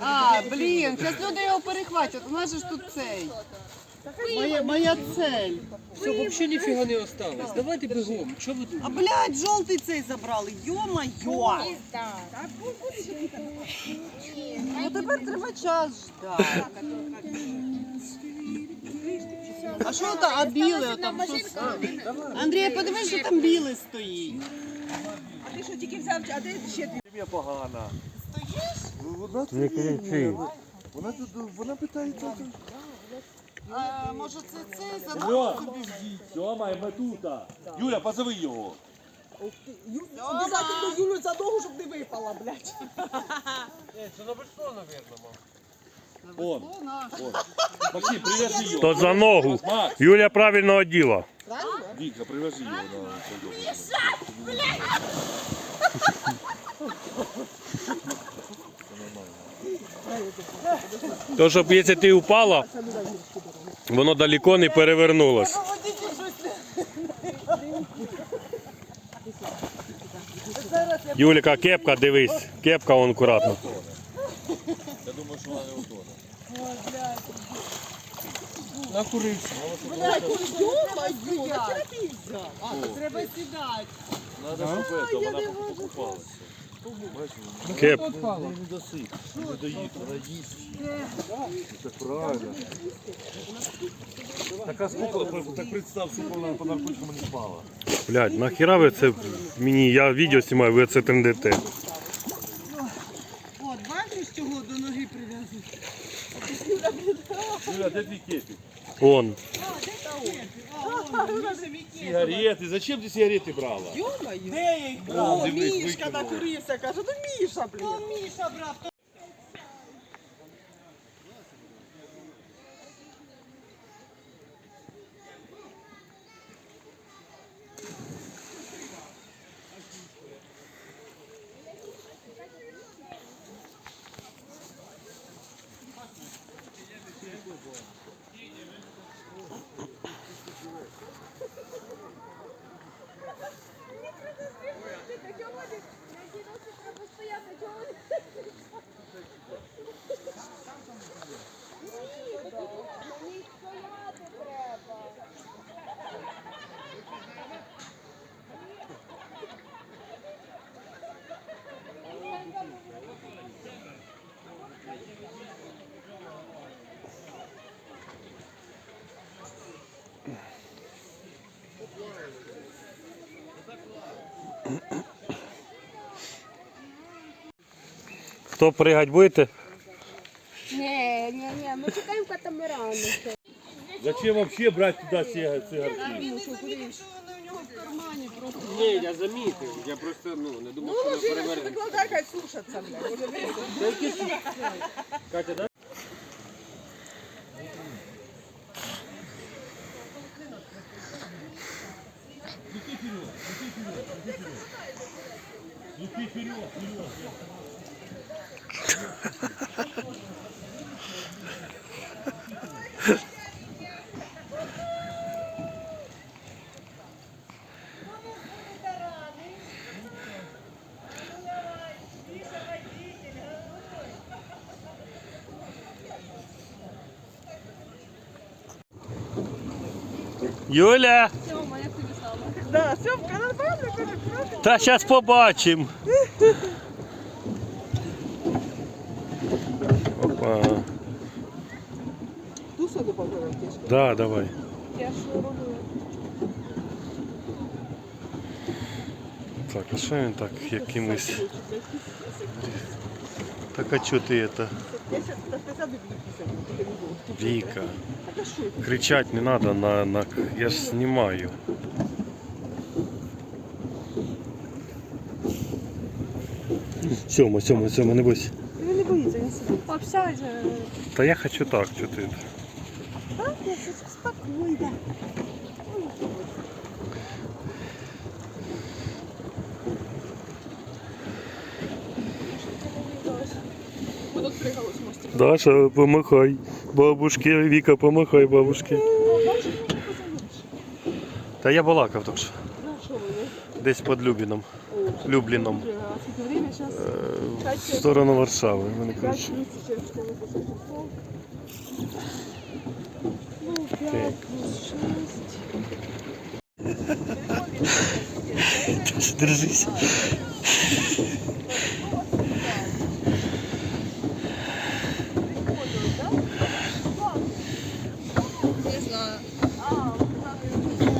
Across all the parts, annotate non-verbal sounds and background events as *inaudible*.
А, блін, зараз люди його перехватять. У нас же ж тут цей. Моя, моя цель. Все, взагалі ніфіга не осталось. Давайте бігом. Що ви А думаєте? блядь, жовтий цей забрали. Йо-майо. Ну тепер треба час ждати. А що там, а біле там? Андрій, подивись, що там біле стоїть. Хімія погана. Стоїш? Вона не кричи. Вона тут, вона питається. А, може це цей Юля, задав собі ждіть? Сьома, ми тут. Юля, позови його. Обязательно Юлю за ногу, щоб не випала, блядь. Он, он. Максим, привяжи його. То за ногу. Макс, Юля правильно оділа. Віка, привяжи його на *laughs* То, щоб якщо ти впала, воно далеко не перевернулось. Юліка, кепка, дивись. Кепка вон акуратно. Я думаю, що вона не утоне. Накурився. А, то треба сідати. Надо, щоб це, вона покупалася. Кеп. Не досить, не доїть, вона їсть. Це правильно. Так а сколько, так представ, сколько вона по наркотикам не спала. Блядь, нахіра ви це мені, я відео знімаю, ви це тендите. От, бачиш, чого до ноги прив'язати? Юля, де твій кепік? Он. Сигарети, зачем ти сигарети брала? Де я їх брав? О, дивись, Мішка викинула. накурився, каже, ну Міша, блін. Ну, Міша брав. Хто пригать будете? Ні, ні, ні, ми чекаємо катамарану. Зачем вообще брать туда цигарки? Він не замітив, що вони у нього в кармані просто. Ні, я замітив. Я просто ну, не думав, що ми перевернемо. Викладай, хай слушаться, блядь. Катя, да? Юля! Да, Сьомка, нормально, каже, правда? Та зараз побачимо. Опа. Туса добавила тішка. Да, давай. Я що робила? Так, а що він так якимось. Так а чого ти це? Я сейчас до 50 50 Віка. Кричать не треба на, на. Я ж знімаю. Сьома, сьома, сьома, не бойся. Сидить. Обсядь. Та я хочу так, що ти. Та Спокойно. Даша, помахай. Бабушки, Віка, помахай бабушки. Та я балакав так що. Десь під Любліном. Любліном. В сторону Варшави. Мене коротше. Так. Держись.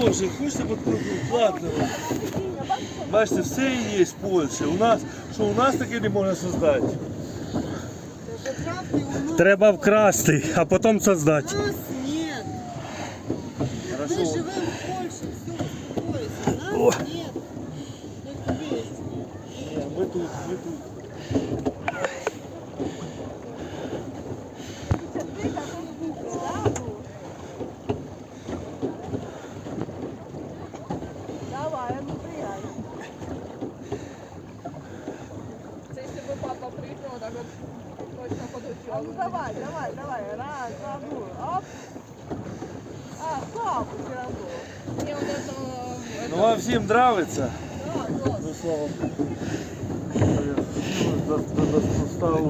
Боже, хочете попробувати? Ладно. Бачите, все є в Польщі. У нас, що у нас таке не можна создати. Треба вкрасти, а потім создати. Нас нет. Мы живемо живем в Польше, все. О. Нас нет. Ми тут, ми тут. Ну вам всім Богу.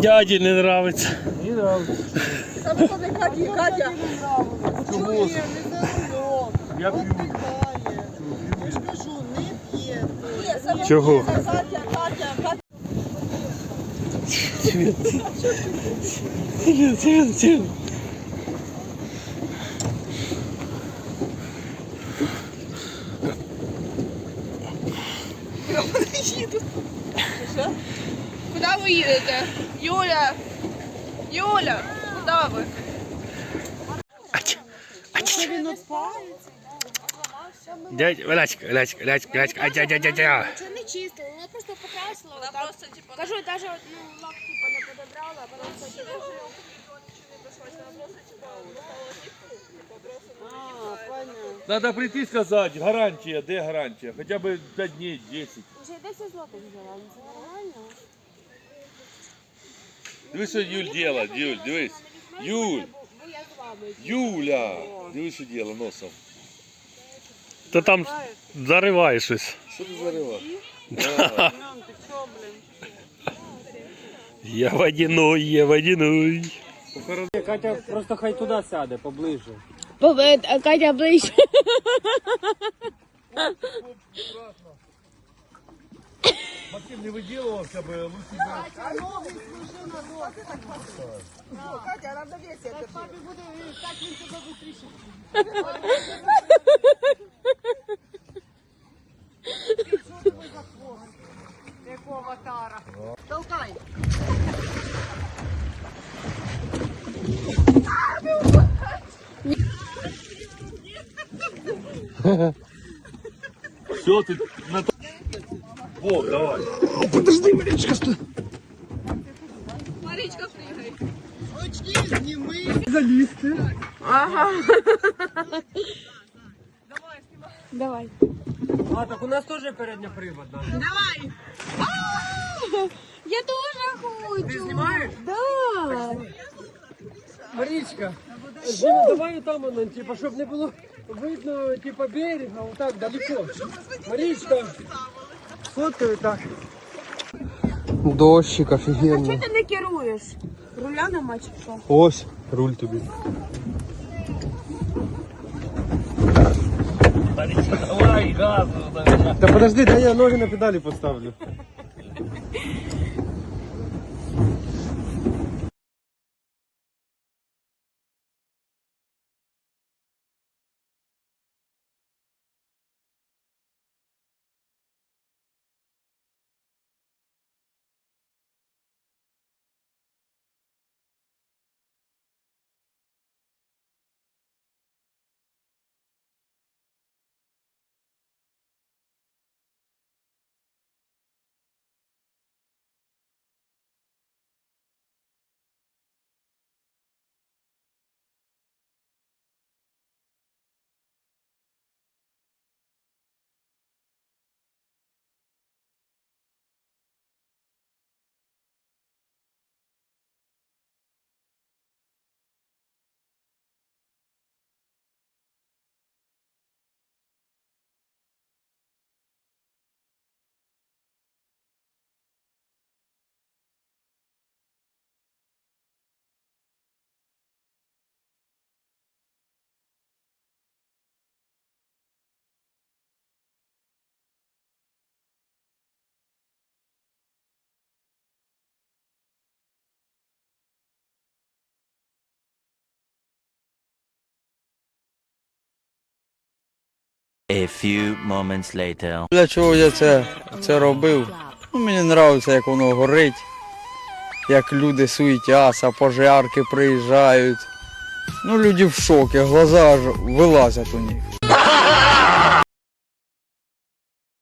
Дяді не нравиться. Мені нравиться. Катя, Катя. Чому? Не. Я п'ю. Я ж кажу, не п'є. Чого? Катя, Катя, Катя. Куди ви їдете? Юля! Юля! Куди ви? Дядь, Валячка, Валячка, Валячка, Валячка, а дядя, дядя, дядя. Це не чисто, вона просто покрасила. Вона так. просто типу Кажу, даже ну, лак типа не подобрала, а потом хотіла. А, понятно. Надо прийти і сказати, гарантія, де гарантія? Хоча б 5 днів, 10. Вже 10 злотих взяла, ну, це нормально. Дивись, що Юль діла, Юль, дивись. Юль, Бо я з вами. Юля. Дивись, що діла носом. Ти там зариваєш щось. Що ти зарила? Семен, ти що, блін? Я водяной, я водяной. Катя просто хай туди сяде, поближе. Катя ближче. Максим не выделывался бы, лучше б. Якого Все, ти на то. О, давай. Марічка пригай. Очки зніми. Давай. А, так у нас теж передня приводна. Я тоже хочу. Ти знімаєш? Да. Марічка, Дима, давай там, ну, типа, щоб не було видно, типа, берега, отак далеко. Марічка, фоткаю так. Дощик офігенно. Ти не керуєш. Руля нема чи що? Ось, руль тобі. Давай, газу. Та подожди, дай я ноги на педалі поставлю. *laughs* A few moments later. Для чого я це, це робив? Ну, мені подобається, як воно горить, як люди суетяться, пожарки приїжджають. Ну, люди в шокі, глаза аж вилазять у них.